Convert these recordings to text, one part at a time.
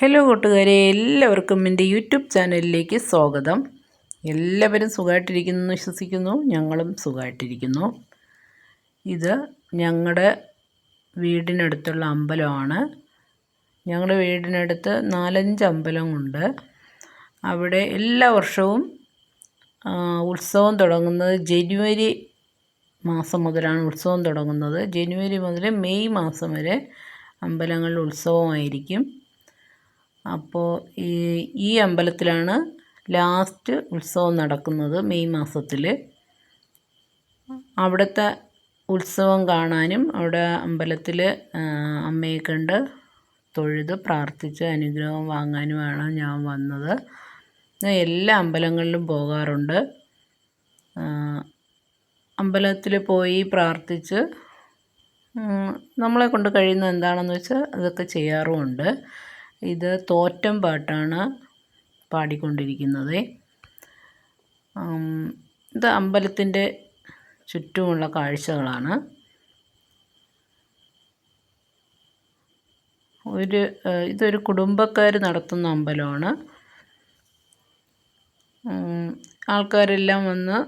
Hello കൂട്ടുകാരെ എല്ലാവർക്കും എന്റെ യൂട്യൂബ് ചാനലിലേക്ക് സ്വാഗതം. എല്ലാവരും സുഖമായിട്ടിരിക്കുന്നു എന്ന് വിശ്വസിക്കുന്നു. ഞങ്ങളും സുഖമായിട്ടിരിക്കുന്നു ഇത് ഞങ്ങളുടെ വീടിനടുത്തുള്ള അമ്പലമാണ്. ഞങ്ങളുടെ വീടിനടുത്ത് നാലഞ്ച് അമ്പലമുണ്ട് അവിടെ എല്ലാ വർഷവും ഉത്സവം തുടങ്ങുന്നത് ജനുവരി മാസം മുതലാണ് ഉത്സവം തുടങ്ങുന്നത്. ജനുവരി മുതൽ മെയ് മാസം വരെ അമ്പലങ്ങളിൽ ഉത്സവമായിരിക്കും. അപ്പോൾ ഈ ഈ അമ്പലത്തിലാണ് ലാസ്റ്റ് ഉത്സവം നടക്കുന്നത് മെയ് മാസത്തിൽ അവിടുത്തെ ഉത്സവം കാണാനും അവിടെ അമ്പലത്തിൽ അമ്മയെ കണ്ട് തൊഴുത് പ്രാർത്ഥിച്ച് അനുഗ്രഹം വാങ്ങാനുമാണ് ഞാൻ വന്നത്. എല്ലാ അമ്പലങ്ങളിലും പോകാറുണ്ട്. അമ്പലത്തിൽ പോയി പ്രാർത്ഥിച്ച് നമ്മളെ കൊണ്ട് കഴിയുന്ന എന്താണെന്ന് വെച്ചാൽ അതൊക്കെ ചെയ്യാറുമുണ്ട്. ഇത് തോറ്റം പാട്ടാണ് പാടിക്കൊണ്ടിരിക്കുന്നത്. ഇത് അമ്പലത്തിന്റെ ചുറ്റുമുള്ള കാഴ്ചകളാണ്. ഒരു ഇതൊരു കുടുംബക്കാർ നടത്തുന്ന അമ്പലമാണ്. ആൾക്കാരെല്ലാം വന്ന്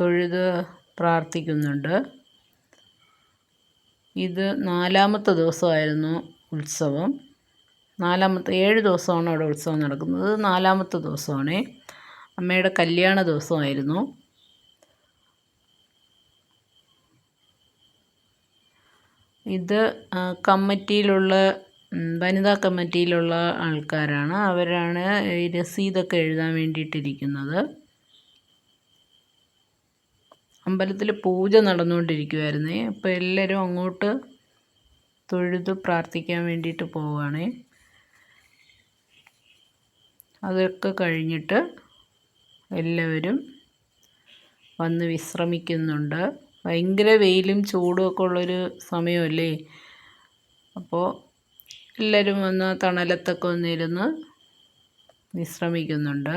തൊഴുത് പ്രാർത്ഥിക്കുന്നുണ്ട്. ഇത് നാലാമത്തെ ദിവസമായിരുന്നു ഉത്സവം. നാലാമത്തെ ഏഴ് ദിവസമാണ് അവിടെ ഉത്സവം നടക്കുന്നത്. നാലാമത്തെ ദിവസമാണ്. അമ്മയുടെ കല്യാണ ദിവസമായിരുന്നു. ഇത് കമ്മിറ്റിയിലുള്ള വനിതാ കമ്മിറ്റിയിലുള്ള ആൾക്കാരാണ്. അവരാണ് ഈ രസീതൊക്കെ എഴുതാൻ വേണ്ടിയിട്ടിരിക്കുന്നത്. അമ്പലത്തിൽ പൂജ നടന്നുകൊണ്ടിരിക്കുമായിരുന്നേ അപ്പോൾ എല്ലാവരും അങ്ങോട്ട് തൊഴുത് പ്രാർത്ഥിക്കാൻ വേണ്ടിയിട്ട് പോവുകയാണേ. അതൊക്കെ കഴിഞ്ഞിട്ട് എല്ലാവരും വന്ന് വിശ്രമിക്കുന്നുണ്ട്. ഭയങ്കര വെയിലും ചൂടും ഒക്കെ ഉള്ളൊരു സമയമല്ലേ? അപ്പോൾ എല്ലാവരും വന്ന് തണലത്തൊക്കെ വന്നിരുന്ന് വിശ്രമിക്കുന്നുണ്ട്.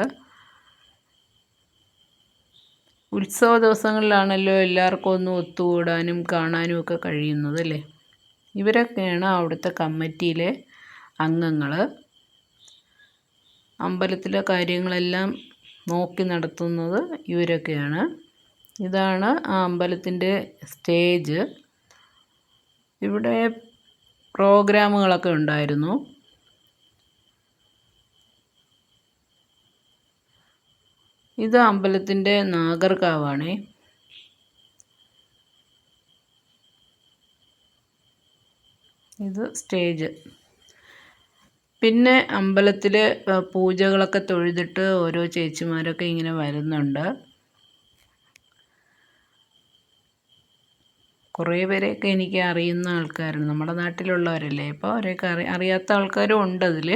ഉത്സവ ദിവസങ്ങളിലാണല്ലോ എല്ലാവർക്കും ഒന്ന് ഒത്തുകൂടാനും കാണാനും ഒക്കെ കഴിയുന്നത് അല്ലേ? ഇവരൊക്കെയാണ് അവിടുത്തെ കമ്മിറ്റിയിലെ അംഗങ്ങൾ അമ്പലത്തിലെ കാര്യങ്ങളെല്ലാം നോക്കി നടത്തുന്നത് ഇവരൊക്കെയാണ്. ഇതാണ് ആ അമ്പലത്തിന്റെ സ്റ്റേജ്. ഇവിടെ പ്രോഗ്രാമുകളൊക്കെ ഉണ്ടായിരുന്നു. ഇത് അമ്പലത്തിന്റെ നാഗർകാവാണേ. ഇത് സ്റ്റേജ്. പിന്നെ അമ്പലത്തിൽ പൂജകളൊക്കെ തൊഴുതിട്ട് ഓരോ ചേച്ചിമാരൊക്കെ ഇങ്ങനെ വരുന്നുണ്ട്. കുറേ പേരെയൊക്കെ എനിക്ക് അറിയുന്ന ആൾക്കാരാണ് നമ്മുടെ നാട്ടിലുള്ളവരല്ലേ? അപ്പോൾ അവരെയൊക്കെ അറി അറിയാത്ത ആൾക്കാരും ഉണ്ട് അതിൽ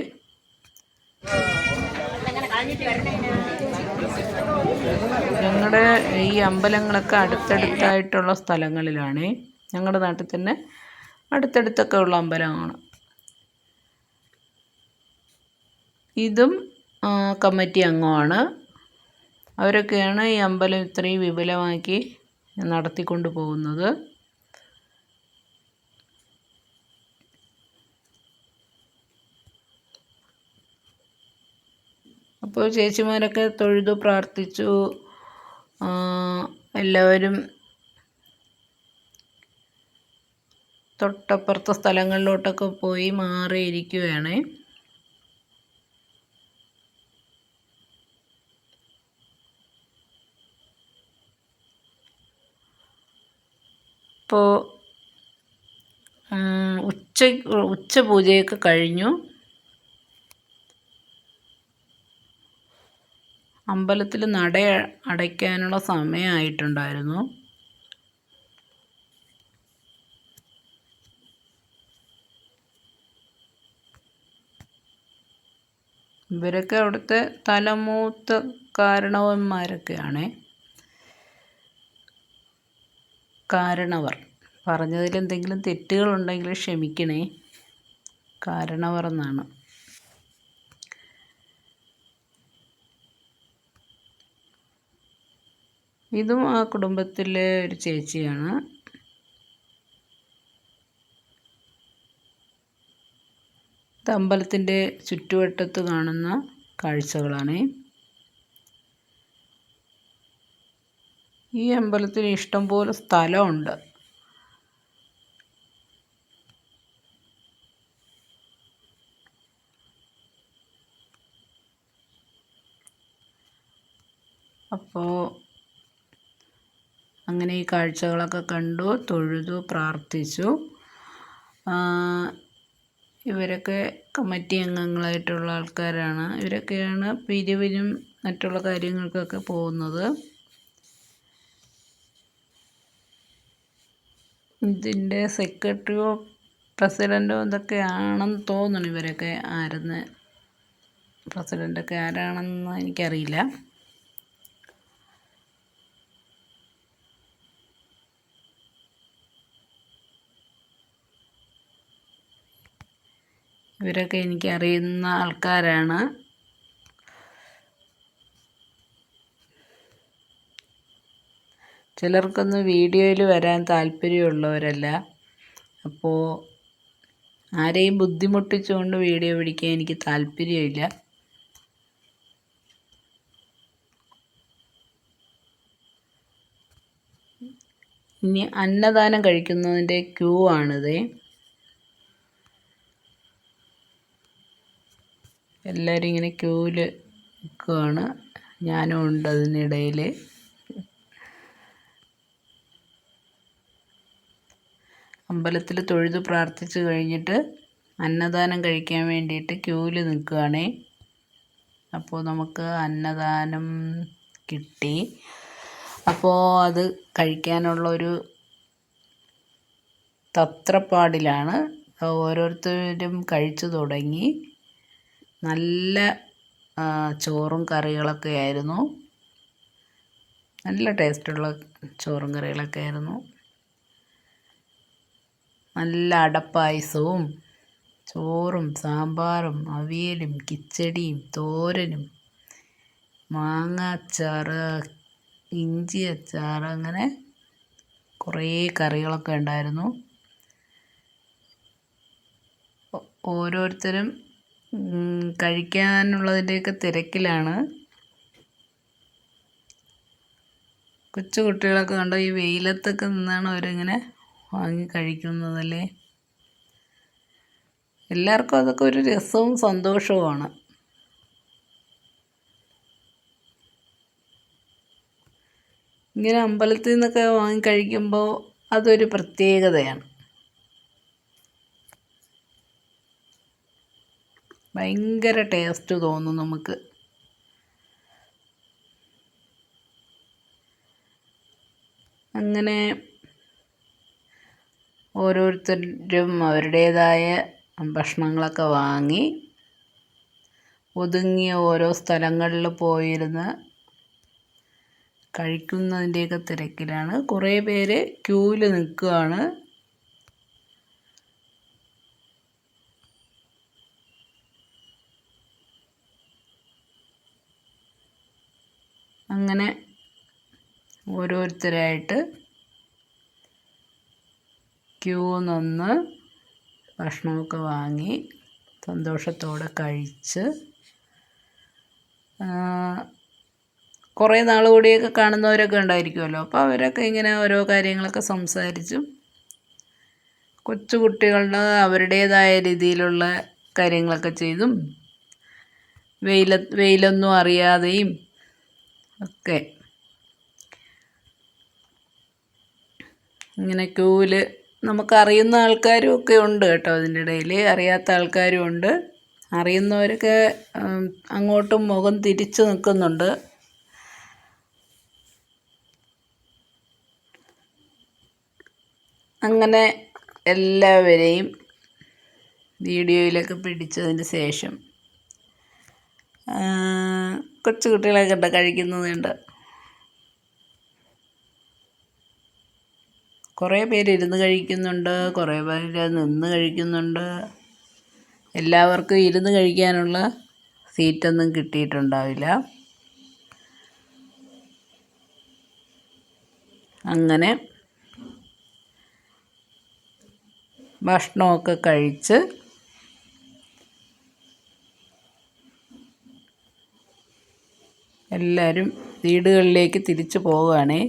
ഞങ്ങളുടെ ഈ അമ്പലങ്ങളൊക്കെ അടുത്തടുത്തായിട്ടുള്ള സ്ഥലങ്ങളിലാണ്. ഞങ്ങളുടെ നാട്ടിൽ തന്നെ അടുത്തടുത്തൊക്കെ ഉള്ള അമ്പലമാണ് ഇതും കമ്മിറ്റി അംഗമാണ്. അവരൊക്കെയാണ് ഈ അമ്പലം ഇത്രയും വിപുലമാക്കി നടത്തിക്കൊണ്ട് പോകുന്നത്. അപ്പോൾ ചേച്ചിമാരൊക്കെ തൊഴുതു പ്രാർത്ഥിച്ചു. എല്ലാവരും തൊട്ടപ്പുറത്തെ സ്ഥലങ്ങളിലോട്ടൊക്കെ പോയി മാറിയിരിക്കുകയാണ്. ഇപ്പോൾ ഉച്ച ഉച്ച പൂജയൊക്കെ കഴിഞ്ഞു. അമ്പലത്തിൽ നട അടയ്ക്കാനുള്ള സമയമായിട്ടുണ്ടായിരുന്നു ഇവരൊക്കെ അവിടുത്തെ തലമൂത്ത കാരണവന്മാരൊക്കെയാണേ. കാരണവർ. പറഞ്ഞതിൽ എന്തെങ്കിലും തെറ്റുകളുണ്ടെങ്കിൽ ക്ഷമിക്കണേ. കാരണവർ എന്നാണ്. ഇതും ആ കുടുംബത്തിലെ ഒരു ചേച്ചിയാണ്. ഇത് അമ്പലത്തിന്റെ ചുറ്റുവട്ടത്ത് കാണുന്ന കാഴ്ചകളാണ്. ഈ അമ്പലത്തിന് ഇഷ്ടംപോലെ സ്ഥലമുണ്ട്. അപ്പോൾ അങ്ങനെ ഈ കാഴ്ചകളൊക്കെ കണ്ടു തൊഴുതു പ്രാർത്ഥിച്ചു. ഇവരൊക്കെ കമ്മിറ്റി അംഗങ്ങളായിട്ടുള്ള ആൾക്കാരാണ്. ഇവരൊക്കെയാണ് പിരിവിനും മറ്റുള്ള കാര്യങ്ങൾക്കൊക്കെ പോകുന്നത്. ഇതിന്റെ സെക്രട്ടറിയോ പ്രസിഡന്റോ എന്തൊക്കെയാണെന്ന് തോന്നുന്നു ഇവരൊക്കെ ആരെന്ന്. പ്രസിഡന്റൊക്കെ ആരാണെന്ന് എനിക്കറിയില്ല. ഇവരൊക്കെ എനിക്കറിയുന്ന ആൾക്കാരാണ്. ചിലർക്കൊന്നും വീഡിയോയിൽ വരാൻ താല്പര്യമുള്ളവരല്ല. അപ്പോൾ ആരെയും ബുദ്ധിമുട്ടിച്ചുകൊണ്ട് വീഡിയോ പിടിക്കാൻ എനിക്ക് താല്പര്യമില്ല. ഇനി അന്നദാനം കഴിക്കുന്നതിന്റെ ക്യൂ ആണിത്. എല്ലാവരും ഇങ്ങനെ ക്യൂവിൽ നിൽക്കുകയാണ് ഞാനും ഉണ്ട് അതിനിടയിൽ. അമ്പലത്തിൽ തൊഴുത് പ്രാർത്ഥിച്ച് കഴിഞ്ഞിട്ട് അന്നദാനം കഴിക്കാൻ വേണ്ടിയിട്ട് ക്യൂവിൽ നിൽക്കുകയാണേ അപ്പോൾ നമുക്ക് അന്നദാനം കിട്ടി. അപ്പോൾ അത് കഴിക്കാനുള്ളൊരു തത്രപ്പാടിലാണ്. ഓരോരുത്തരും കഴിച്ചു തുടങ്ങി. നല്ല ചോറും കറികളൊക്കെ ആയിരുന്നു. നല്ല ടേസ്റ്റുള്ള ചോറും കറികളൊക്കെ ആയിരുന്നു. നല്ല അടപ്പായസവും ചോറും സാമ്പാറും അവിയലും കിച്ചടിയും തോരനും മാങ്ങ അച്ചാറ് ഇഞ്ചി അച്ചാർ അങ്ങനെ കുറേ കറികളൊക്കെ ഉണ്ടായിരുന്നു. ഓരോരുത്തരും കഴിക്കാനുള്ളതിന്റെയൊക്കെ തിരക്കിലാണ്. കൊച്ചു കുട്ടികളൊക്കെ കണ്ടോ ഈ വെയിലത്തൊക്കെ നിന്നാണ് അവരിങ്ങനെ വാങ്ങി കഴിക്കുന്നതല്ലേ? എല്ലാവർക്കും അതൊക്കെ ഒരു രസവും സന്തോഷവുമാണ്. ഇങ്ങനെ അമ്പലത്തിൽ നിന്നൊക്കെ വാങ്ങി കഴിക്കുമ്പോൾ അതൊരു പ്രത്യേകതയാണ്. ഭയങ്കര ടേസ്റ്റ് തോന്നും നമുക്ക്. അങ്ങനെ ഓരോരുത്തരും അവരുടേതായ ഭക്ഷണങ്ങളൊക്കെ വാങ്ങി ഒതുങ്ങിയ ഓരോ സ്ഥലങ്ങളിൽ പോയിരുന്ന് കഴിക്കുന്നതിന്റെയൊക്കെ തിരക്കിലാണ്. കുറേ പേര് ക്യൂവിൽ നിൽക്കുകയാണ്. അങ്ങനെ ഓരോരുത്തരായിട്ട് ക്യൂ നിന്ന് ഭക്ഷണമൊക്കെ വാങ്ങി സന്തോഷത്തോടെ കഴിച്ച് കുറേ നാൾ കൂടിയൊക്കെ കാണുന്നവരൊക്കെ ഉണ്ടായിരിക്കുമല്ലോ. അപ്പോൾ അവരൊക്കെ ഇങ്ങനെ ഓരോ കാര്യങ്ങളൊക്കെ സംസാരിച്ചും കൊച്ചുകുട്ടികളുടെ അവരുടേതായ രീതിയിലുള്ള കാര്യങ്ങളൊക്കെ ചെയ്തും വെയില വെയിലൊന്നും അറിയാതെയും ഒക്കെ ഇങ്ങനെ ക്യൂവിൽ നമുക്കറിയുന്ന ആൾക്കാരും ഒക്കെ ഉണ്ട് കേട്ടോ അതിന്റെ ഇടയിൽ. അറിയാത്ത ആൾക്കാരും ഉണ്ട്. അറിയുന്നവരൊക്കെ അങ്ങോട്ടും മുഖം തിരിച്ച് നിൽക്കുന്നുണ്ട്. അങ്ങനെ എല്ലാവരെയും വീഡിയോയിലൊക്കെ പിടിച്ചതിന് ശേഷം കുറച്ച് കുട്ടികളൊക്കെ ഉണ്ട് കഴിക്കുന്നതുണ്ട്. കുറേ പേര് ഇരുന്ന് കഴിക്കുന്നുണ്ട് കുറേ പേര് നിന്ന് കഴിക്കുന്നുണ്ട്. എല്ലാവർക്കും ഇരുന്ന് കഴിക്കാനുള്ള സീറ്റൊന്നും കിട്ടിയിട്ടുണ്ടാവില്ല. അങ്ങനെ ഭക്ഷണമൊക്കെ കഴിച്ച് എല്ലാവരും വീടുകളിലേക്ക് തിരിച്ചു പോവുകയാണേ.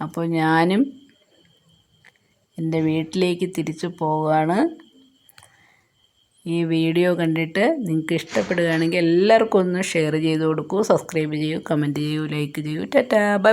അപ്പോൾ ഞാനും എന്റെ വീട്ടിലേക്ക് തിരിച്ചു പോവുകയാണ്. ഈ വീഡിയോ കണ്ടിട്ട് നിങ്ങൾക്ക് ഇഷ്ടപ്പെടുകയാണെങ്കിൽ എല്ലാവർക്കും ഒന്ന് ഷെയർ ചെയ്ത് കൊടുക്കൂ സബ്സ്ക്രൈബ് ചെയ്യൂ കമന്റ് ചെയ്യൂ ലൈക്ക് ചെയ്യൂ. Tata bye.